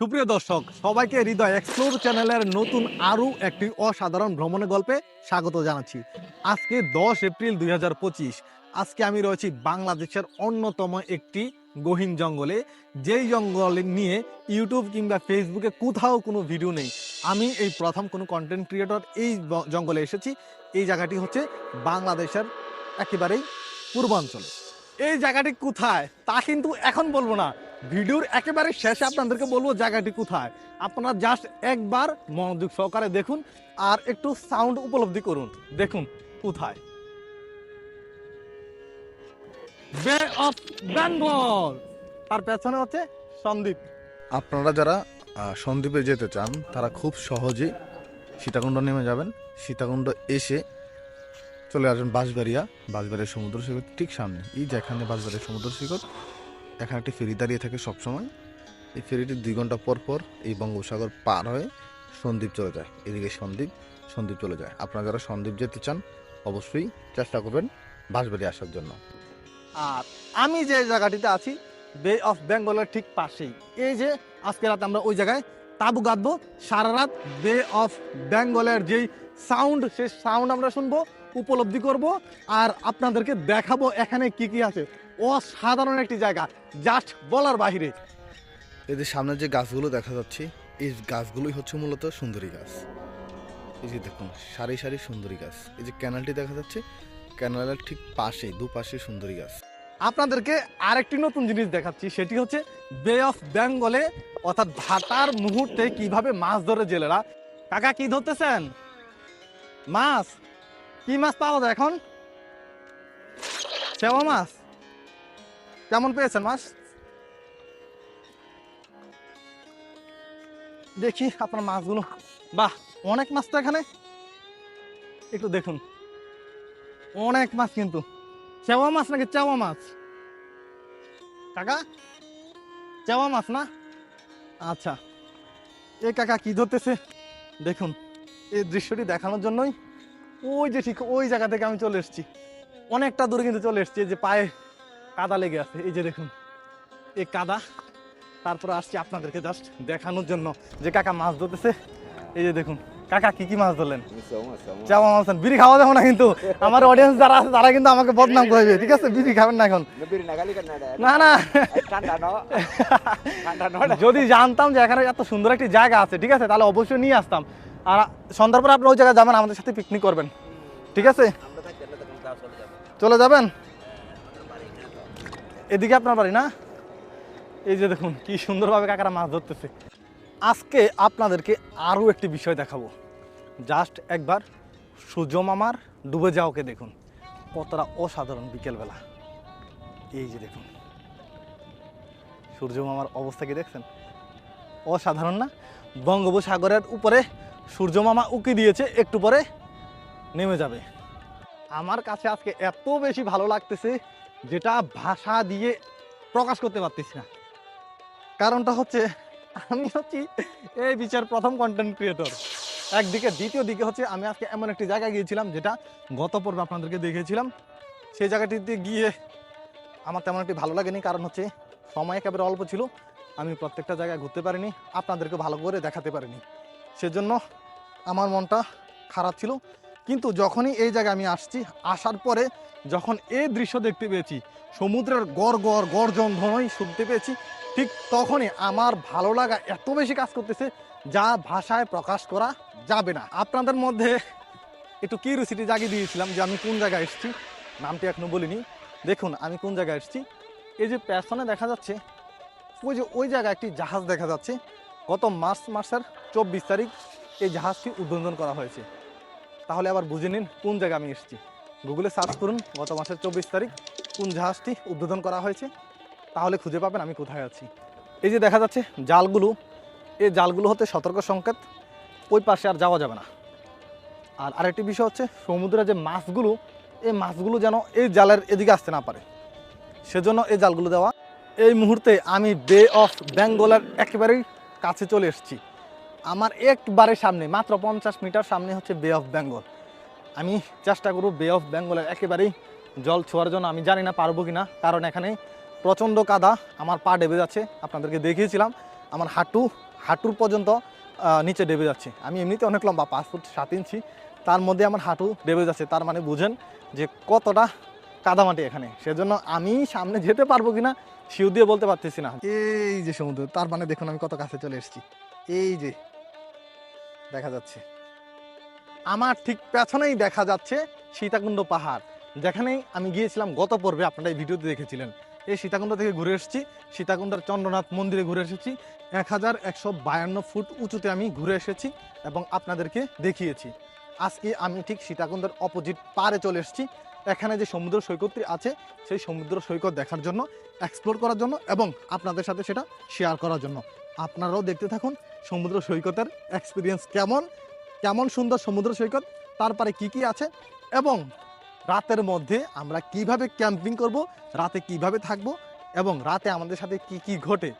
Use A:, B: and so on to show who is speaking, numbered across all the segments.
A: সুপ্রিয় দর্শক, সবাইকে হৃদয় এক্সপ্লোর চ্যানেলের নতুন আরও একটি অসাধারণ ভ্রমণের গল্পে স্বাগত জানাচ্ছি। আজকে দশ এপ্রিল দুই হাজার পঁচিশ, আজকে আমি রয়েছি বাংলাদেশের অন্যতম একটি গহীন জঙ্গলে। যেই জঙ্গল নিয়ে ইউটিউব কিংবা ফেসবুকে কোথাও কোনো ভিডিও নেই। আমি এই প্রথম কোনো কন্টেন্ট ক্রিয়েটর এই জঙ্গলে এসেছি। এই জায়গাটি হচ্ছে বাংলাদেশের একেবারেই পূর্বাঞ্চলে। এই জায়গাটি কোথায় তা কিন্তু এখন বলব না। ভিডিওর একেবারে শেষে আপনাদেরকে বলব জায়গাটি কোথায়? আপনারা জাস্ট একবার মনোযোগ সহকারে দেখুন আর একটু সাউন্ড উপলব্ধি করুন। দেখুন কোথায়। বে অফ বেঙ্গল তার পেছনে হচ্ছে সন্দীপ।
B: আপনারা যারা সন্দ্বীপে যেতে চান, তারা খুব সহজেই সীতাকুণ্ড নেমে যাবেন। সীতাকুণ্ড এসে চলে আসবেন বাঁশবাড়িয়া বাঁশবাড়িয়া সমুদ্র সৈকত ঠিক সামনে। এই যেখানে বাঁশবাড়িয়া সমুদ্র সৈকত এখানে একটি ফেরি দাঁড়িয়ে থাকে সবসময়। এই ফেরিটি দুই ঘণ্টা পর পর এই বঙ্গোপসাগর পার হয়ে সন্দ্বীপ চলে যায়। এদিকে সন্দ্বীপ সন্দ্বীপ চলে যায়। আপনারা যারা সন্দ্বীপ যেতে চান, অবশ্যই চেষ্টা করবেন বাঁশবাড়ি আসার জন্য।
A: আর আমি যে জায়গাটিতে আছি, বে অফ বেঙ্গলের ঠিক পাশেই। এই যে আজকে রাত আমরা ওই জায়গায় তাবু গাঁদবো, সারা রাত বে অফ বেঙ্গলের যেই সাউন্ড, সেই সাউন্ড আমরা শুনব, উপলব্ধি করব, আর আপনাদেরকে দেখাবো এখানে কি কি আছে। অসাধারণ একটি জায়গা জাস্ট বলার বাহিরে।
B: এই যে সামনে যে গাছগুলো দেখা যাচ্ছে এই গাছগুলোই হচ্ছে মূলত সুন্দরী গাছ। এই যে দেখুন সারি সারি সুন্দরী গাছ। এই যে ক্যানালটি দেখা যাচ্ছে ক্যানালের ঠিক পাশে দুপাশে সুন্দরী গাছ।
A: আপনাদেরকে আরেকটি নতুন জিনিস দেখাচ্ছি সেটি হচ্ছে বে অফ বেঙ্গলে অর্থাৎ ভাটার মুহূর্তে কীভাবে মাছ ধরে জেলেরা। কাকা কি ধরতেছেন? মাছ? কি মাছ পাওয়া যায় এখন? সেবা মাছ? কেমন পেয়েছেন মাছ দেখি আপনার মাছগুলো। বাহ, অনেক মাছ তো এখানে। একটু দেখুন। অনেক মাছ কিন্তু। চেওয়া মাছ নাকি চেওয়া মাছ? কাকা? চেওয়া মাছ না? আচ্ছা। এ কাকা কি ধরতেছে? দেখুন, এই দৃশ্যটি দেখানোর জন্যই ওই যে ঠিক ওই জায়গা থেকে আমি চলে এসেছি। অনেকটা দূরে কিন্তু চলে এসেছি যে পায়ে কাদা লেগে আছে এই যে দেখুন। এই কাদা তারপরে আসছি আপনাদেরকে জাস্ট দেখানোর জন্য। যে কাকা মাছ ধরতেছে এই যে দেখুন। কাকা কি কি মাছ ধরলেন? চাওয়া মাছ বিড়ি খাওয়া যাব না কিন্তু। আমার অডিয়েন্স যারা আছে তারা কিন্তু আমাকে বদনাম করবে ঠিক আছে? বিড়ি খাবেন না এখন. না না. যদি জানতাম যে এখানে এত সুন্দর একটি জায়গা আছে ঠিক আছে? তাহলে অবশ্যই নিয়ে আসতাম। আর সন্ধ্যার পরে আপনি ওই জায়গায় যাবেন আমাদের সাথে পিকনিক করবেন। ঠিক আছে।
C: চলে
A: যাবেন? এদিকে আপনার বাড়ি না? এই যে দেখুন, কি সুন্দরভাবে কাকারা মাছ ধরতেছে। আজকে আপনাদেরকে আরও একটি বিষয় দেখাবো। জাস্ট একবার সূর্য মামার ডুবে যাওয়াকে দেখুন। কতটা অসাধারণ বিকেলবেলা। এই যে দেখুন। সূর্য মামার অবস্থা কি দেখছেন? অসাধারণ না? বঙ্গোপসাগরের উপরে সূর্য মামা উকি দিয়েছে, একটু পরে নেমে যাবে। আমার কাছে আজকে এত বেশি ভালো লাগতেছে যেটা ভাষা দিয়ে প্রকাশ করতে পারতেছি না। কারণটা হচ্ছে, আমি হচ্ছি এই বিচার প্রথম কন্টেন্ট ক্রিয়েটর একদিকে, দ্বিতীয় দিকে হচ্ছে, আমি আজকে এমন একটি জায়গায় গিয়েছিলাম, যেটা গত পর্বে আপনাদেরকে দেখিয়েছিলাম। সেই জায়গাটিতে গিয়ে আমার তেমন একটি ভালো লাগেনি, কারণ হচ্ছে সময় একেবারে অল্প ছিল। আমি প্রত্যেকটা জায়গায় ঘুরতে পারিনি, আপনাদেরকে ভালো করে দেখাতে পারিনি। সেজন্য আমার মনটা খারাপ ছিল। কিন্তু যখনই এই জায়গায় আমি আসছি, আসার পরে যখন এই দৃশ্য দেখতে পেয়েছি, সমুদ্রের গড় গড় গর্জন ধ্বনি শুনতে পেয়েছি, ঠিক তখনই আমার ভালো লাগা এত বেশি কাজ করতেছে যা ভাষায় প্রকাশ করা যাবে না। আপনাদের মধ্যে একটু কিউরিসিটি জাগিয়ে দিয়েছিলাম যে আমি কোন জায়গায় এসেছি, নামটি এখনও বলিনি। দেখুন, আমি কোন জায়গায় এসেছি। এই যে পেছনে দেখা যাচ্ছে, ওই যে ওই জায়গায় একটি জাহাজ দেখা যাচ্ছে। গত মার্চ মাসের চব্বিশ তারিখ এই জাহাজটি উদ্বোধন করা হয়েছে। তাহলে আবার বুঝে নিন কোন জায়গায় আমি এসেছি। গুগলে সার্চ করুন গত মাসের চব্বিশ তারিখ কোন জাহাজটি উদ্বোধন করা হয়েছে, তাহলে খুঁজে পাবেন আমি কোথায় আছি। এই যে দেখা যাচ্ছে জালগুলো, এই জালগুলো হতে সতর্ক সংকেত, ওই পাশে আর যাওয়া যাবে না। আর আরেকটি বিষয় হচ্ছে সমুদ্রের যে মাছগুলো, এই মাছগুলো যেন এই জালের এদিকে আসতে না পারে। সেজন্য এই জালগুলো দেওয়া। এই মুহূর্তে আমি বে অফ বেঙ্গলের একেবারেই কাছে চলে এসেছি। আমার একবারে সামনে, মাত্র পঞ্চাশ মিটার সামনে হচ্ছে বে অফ বেঙ্গল আমি চেষ্টা করব বে অফ বেঙ্গলের একেবারেই জল ছোঁয়ার জন্য। আমি জানি না পারব কি না কারণ এখানে প্রচণ্ড কাদা, আমার পা ডেবে যাচ্ছে, আপনাদেরকে দেখিয়েছিলাম। আমার হাঁটু, হাঁটুর পর্যন্ত নিচে ডেবে যাচ্ছে। আমি এমনিতে অনেক লম্বা, পাঁচ ফুট সাত ইঞ্চি, তার মধ্যে আমার হাঁটু ডেবে যাচ্ছে। তার মানে বুঝেন যে কতটা কাদামাটি এখানে। সেজন্য আমি সামনে যেতে পারব কিনা শিউ দিয়ে বলতে পারতেছি না। এই যে সমুদ্র, তার মানে দেখুন আমি কত কাছে চলে এসেছি। এই যে, দেখা যাচ্ছে। আমার ঠিক পেছনেই দেখা যাচ্ছে সীতাকুণ্ড পাহাড়। যেখানে আমি গিয়েছিলাম, গত পর্বে আপনারা এই ভিডিওতে দেখেছিলেন। এই সীতাকুণ্ড থেকে ঘুরে এসেছি, সীতাকুণ্ডের চন্দ্রনাথ মন্দিরে ঘুরে এসেছি। এক হাজার একশো বায়ান্ন ফুট উঁচুতে আমি ঘুরে এসেছি এবং আপনাদেরকে দেখিয়েছি। আজকে আমি ঠিক সীতাকুণ্ডের অপোজিট পারে চলে এসেছি। এখানে যে সমুদ্র সৈকতটি আছে, সেই সমুদ্র সৈকত দেখার জন্য এক্সপ্লোর করার জন্য এবং আপনাদের সাথে সেটা শেয়ার করার জন্য। আপনারাও দেখতে থাকুন সমুদ্র সৈকতের এক্সপিরিয়েন্স কেমন কেমন সুন্দর সমুদ্র সৈকত তারপরে কি কি আছে এবং রাতের মধ্যে আমরা কীভাবে ক্যাম্পিং করব, রাতে কীভাবে থাকব এবং রাতে আমাদের সাথে কি কি ঘটে,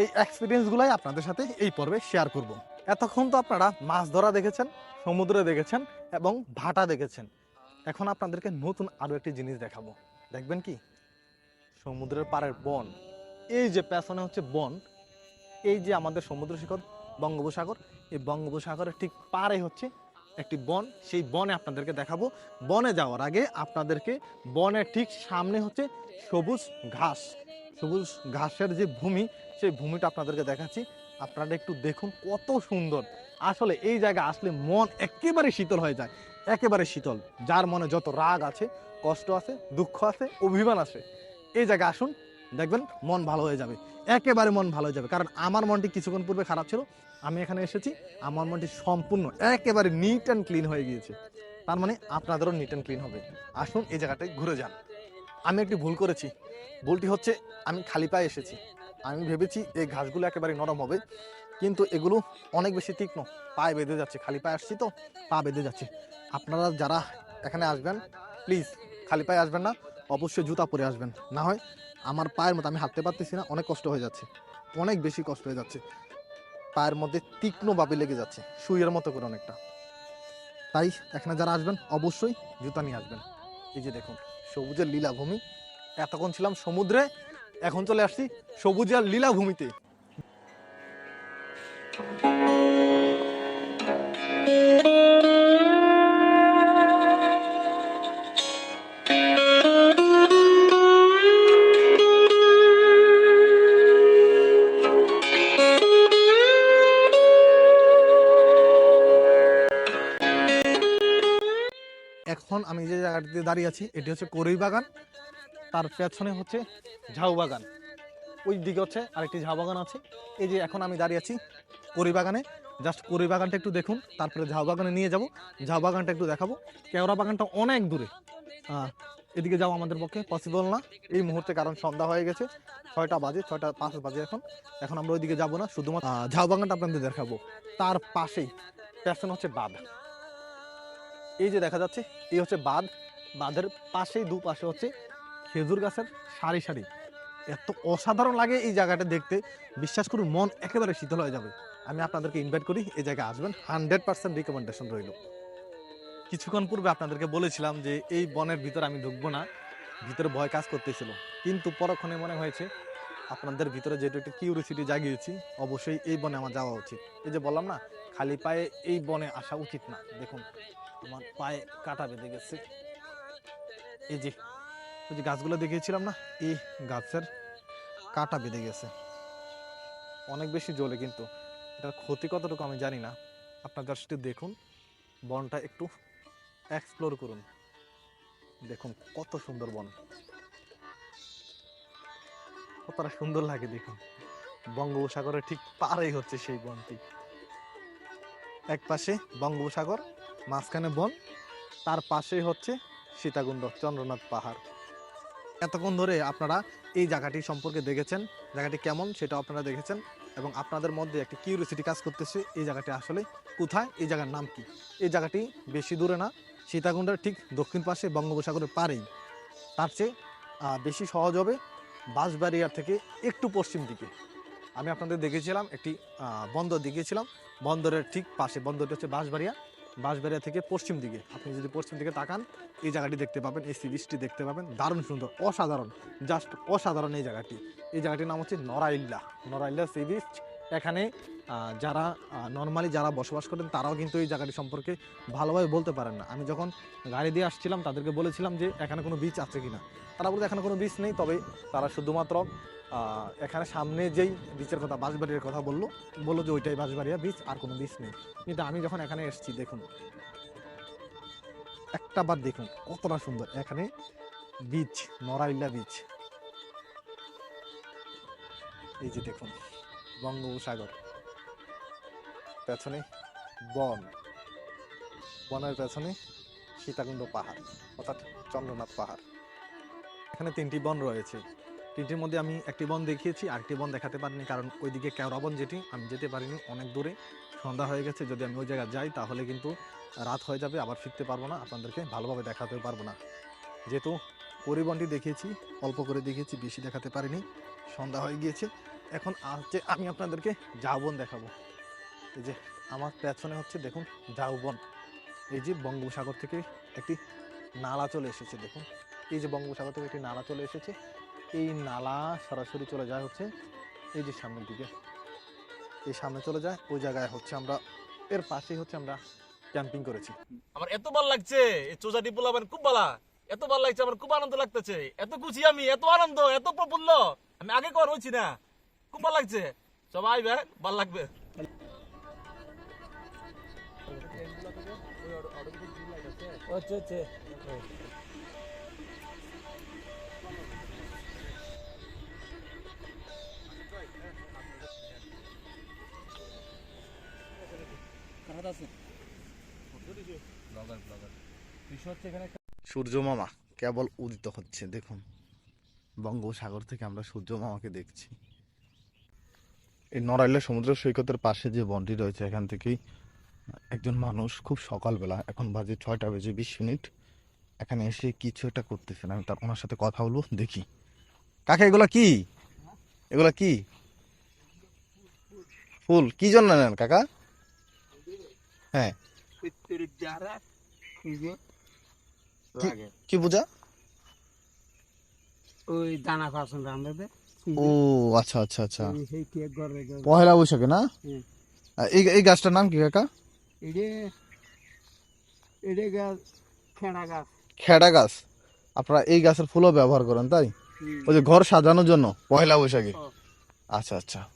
A: এই এক্সপিরিয়েন্সগুলাই আপনাদের সাথে এই পর্বে শেয়ার করব। এতক্ষণ তো আপনারা মাছ ধরা দেখেছেন, সমুদ্রে দেখেছেন এবং ভাটা দেখেছেন। এখন আপনাদেরকে নতুন আরও একটি জিনিস দেখাবো। দেখবেন কি? সমুদ্রের পাড়ের বন। এই যে পেছনে হচ্ছে বন, এই যে আমাদের সমুদ্র সৈকত, বঙ্গোপসাগর এই বঙ্গোপসাগরের ঠিক পাড়ে হচ্ছে একটি বন। সেই বনে আপনাদেরকে দেখাবো। বনে যাওয়ার আগে আপনাদেরকে বনের ঠিক সামনে হচ্ছে সবুজ ঘাস। সবুজ ঘাসের যে ভূমি, সেই ভূমিটা আপনাদেরকে দেখাচ্ছি। আপনারা একটু দেখুন কত সুন্দর। আসলে এই জায়গায় আসলে মন একেবারে শীতল হয়ে যায়। একেবারে শীতল। যার মনে যত রাগ আছে, কষ্ট আছে, দুঃখ আছে, অভিমান আছে, এই জায়গা আসুন, দেখবেন মন ভালো হয়ে যাবে। একেবারে মন ভালো হয়ে যাবে। কারণ আমার মনটি কিছুক্ষণ পূর্বে খারাপ ছিল। আমি এখানে এসেছি আমার মনটি সম্পূর্ণ একেবারে নিট অ্যান্ড ক্লিন হয়ে গিয়েছে। তার মানে আপনাদেরও নিট অ্যান্ড ক্লিন হবে। আসুন এই জায়গাটায় ঘুরে যান। আমি একটি ভুল করেছি। ভুলটি হচ্ছে আমি খালি পায়ে এসেছি। আমি ভেবেছি এই ঘাসগুলো একেবারে নরম হবে, কিন্তু এগুলো অনেক বেশি তীক্ষ্ণ। পায়ে বেঁধে যাচ্ছে। খালি পায়ে আসছি তো, পা বেঁধে যাচ্ছে। আপনারা যারা এখানে আসবেন প্লিজ খালি পায়ে আসবেন না, অবশ্যই জুতা পরে আসবেন। না হয় আমার পায়ের মতো আমি হাঁটতে পারতেছি না, অনেক কষ্ট হয়ে যাচ্ছে। অনেক বেশি কষ্ট হয়ে যাচ্ছে। পায়ের মধ্যে তীক্ষ্ণভাবে লেগে যাচ্ছে, সুইয়ের মতো করে অনেকটা। তাই এখানে যারা আসবেন, অবশ্যই জুতা নিয়ে আসবেন। এই যে দেখুন, সবুজের লীলাভূমি। এতক্ষণ ছিলাম সমুদ্রে, এখন চলে আসছি সবুজের লীলাভূমিতে। জায়গাটিতে দাঁড়িয়ে আছি, এটি হচ্ছে করই বাগান। তার পেছনে হচ্ছে ঝাউ বাগান। ওই দিকে হচ্ছে আরেকটি ঝাউ বাগান আছে। এই যে এখন আমি দাঁড়িয়ে আছি করি বাগানে। জাস্ট করি বাগানটা একটু দেখুন, তারপরে ঝাউ বাগানে নিয়ে যাব। ঝাউ বাগানটা একটু দেখাবো। কেওড়া বাগানটা অনেক দূরে। এদিকে যাওয়া আমাদের পক্ষে পসিবল না। এই মুহূর্তে কারণ সন্ধ্যা হয়ে গেছে, ছয়টা বাজে, ছয়টা পাঁচ বাজে এখন। এখন আমরা ওইদিকে যাব না, শুধুমাত্র ঝাউ বাগানটা আপনাদের দেখাবো। তার পাশেই, পেছনে হচ্ছে বাঁধ। এই যে দেখা যাচ্ছে, এই হচ্ছে বাঁধ। বাঁধের পাশেই দুপাশে হচ্ছে খেজুর গাছের সারি সারি। এত অসাধারণ লাগে এই জায়গাটা দেখতে। বিশ্বাস করুন, মন একেবারে শীতল হয়ে যাবে। আমি আপনাদেরকে ইনভাইট করি, এই জায়গায় আসবেন। হান্ড্রেড পার্সেন্ট রিকমেন্ডেশন রইল। কিছুক্ষণ পূর্বে আপনাদেরকে বলেছিলাম যে এই বনের ভিতরে আমি ঢুকবো না, ভিতরে ভয় কাজ করতেছিল। কিন্তু পরক্ষণে মনে হয়েছে, আপনাদের ভিতরে যেহেতু একটা কিউরিসিটি জাগিয়েছি, অবশ্যই এই বনে আমার যাওয়া উচিত। এই যে বললাম না, খালি পায়ে এই বনে আসা উচিত না। দেখুন, আমার পায়ে কাটা বেঁধে গেছে। এই যে, ওই যে গাছগুলো দেখিয়েছিলাম না, এই গাছের কাটা বেঁধে গেছে। অনেক বেশি জ্বলে কিন্তু। এটার ক্ষতি কতটুকু আমি জানি না। আপনার গাছটি দেখুন, বনটা একটু এক্সপ্লোর করুন। দেখুন কত সুন্দর বন। কতটা সুন্দর লাগে দেখুন। বঙ্গোপসাগরের ঠিক পারেই হচ্ছে সেই বনটি। এক পাশে বঙ্গোপসাগর, মাঝখানে বন, তার পাশেই হচ্ছে সীতাকুণ্ড, চন্দ্রনাথ পাহাড়। এতক্ষণ ধরে আপনারা এই জায়গাটি সম্পর্কে দেখেছেন, জায়গাটি কেমন সেটা আপনারা দেখেছেন এবং আপনাদের মধ্যে একটি কিউরিয়াসিটি কাজ করতেছে, এই জায়গাটি আসলে কোথায়, এই জায়গার নাম কি? এই জায়গাটি বেশি দূরে না, সীতাকুণ্ডের ঠিক দক্ষিণ পাশে বঙ্গোপসাগরের পারেই তার চেয়ে বেশি সহজ হবে বাঁশবাড়িয়ার থেকে একটু পশ্চিম দিকে। আমি আপনাদের দেখেছিলাম একটি বন্দর দেখিয়েছিলাম, বন্দরের ঠিক পাশে, বন্দরটি হচ্ছে বাঁশবাড়িয়া। বাঁশবাড়িয়া থেকে পশ্চিম দিকে। আপনি যদি পশ্চিম দিকে তাকান, এই জায়গাটি দেখতে পাবেন, এই সিরিজটি দেখতে পাবেন। দারুণ সুন্দর, অসাধারণ জাস্ট অসাধারণ এই জায়গাটি। এই জায়গাটির নাম হচ্ছে নরাইল্লা নরাইল্লা সি বিচ এখানে যারা নর্মালি যারা বসবাস করেন, তারাও কিন্তু এই জায়গাটি সম্পর্কে ভালোভাবে বলতে পারেন না। আমি যখন গাড়ি দিয়ে আসছিলাম, তাদেরকে বলেছিলাম যে, এখানে কোনো বিচ আছে কি না তারা বলতে এখানে কোনো বিচ নেই। তবে তারা শুধুমাত্র এখানে সামনে যেই বিচের কথা, বাঁশবাড়ির কথা বলল বলল যে, ওইটাই বাঁশবাড়িয়া বিচ আর কোনো বিচ নেই। কিন্তু আমি যখন এখানে এসেছি, দেখুন, একটা বার দেখুন, কতটা সুন্দর। এখানে বিচ নড়াইল্লা বিচ এই যে দেখুন। বঙ্গোপসাগর। পেছনে বন। বনের পেছনে সীতাকুণ্ড পাহাড়, অর্থাৎ চন্দ্রনাথ পাহাড়। এখানে তিনটি বন রয়েছে। তিনটির মধ্যে আমি একটি বন দেখিয়েছি, আরেকটি বন দেখাতে পারিনি, কারণ ওইদিকে কেওড়া বন যেটি, আমি যেতে পারিনি, অনেক দূরে। সন্ধ্যা হয়ে গেছে, যদি আমি ওই জায়গায় যাই, তাহলে কিন্তু রাত হয়ে যাবে, আবার ফিরতে পারব না, আপনাদেরকে ভালোভাবে দেখাতে পারব না। যেহেতু পরিবহনটি দেখিয়েছি, অল্প করে দেখিয়েছি, বেশি দেখাতে পারিনি, সন্ধ্যা হয়ে গিয়েছে। এখন আছে আমি আপনাদেরকে ঝাউবন দেখাবো। এই যে আমার পেছনে হচ্ছে দেখুন ঝাউবন এই যে বঙ্গোপসাগর থেকে একটি নালা চলে এসেছে, দেখুন। এই যে বঙ্গোপসাগর থেকে একটি নালা চলে এসেছে। এই নালা সরাসরি চলে যায় হচ্ছে এই যে সামনের দিকে। এই সামনে চলে যায়, ওই জায়গায় হচ্ছে আমরা, এর পাশেই হচ্ছে আমরা ক্যাম্পিং করেছি।
D: আমার এত ভালো লাগছে, এই চোজাটি পোলাবেন খুব ভালো এত ভালো লাগছে, আমার খুব আনন্দ লাগতেছে। এত খুশি আমি, এত আনন্দ, এত প্রফুল্ল। আমি আগে কর হচ্ছি না। খুব ভালো লাগছে। সবাই ভাই ভালো লাগবে।
B: সূর্য মামা কেবল উদিত হচ্ছে দেখুন। বঙ্গোপসাগর থেকে আমরা সূর্য মামাকে দেখছি। এই নড়াইলা সমুদ্র সৈকতের পাশে যে বনটি রয়েছে, এখান থেকেই একজন মানুষ খুব সকালবেলা, এখন বাজে ছয়টা বেজে বিশ মিনিট, এখানে এসে কিছু একটা করতেছেন। আমি তার ওনার সাথে কথা বলব, দেখি। কাকা, এগুলা কি? এগুলা কি? ফুল, কি জন্য নেন কাকা? হ্যাঁ। কি পূজা?
E: ওই দানা খাওয়াছেন রান্নাতে
B: ও আচ্ছা আচ্ছা আচ্ছা। পহেলা বৈশাখে না। এই এই গাছটার নাম কি কাকা? খেড়া গাছ। আপনারা এই গাছের ফুলও ব্যবহার করেন তাই? ওই যে ঘর সাজানোর জন্য পহেলা বৈশাখে। আচ্ছা আচ্ছা।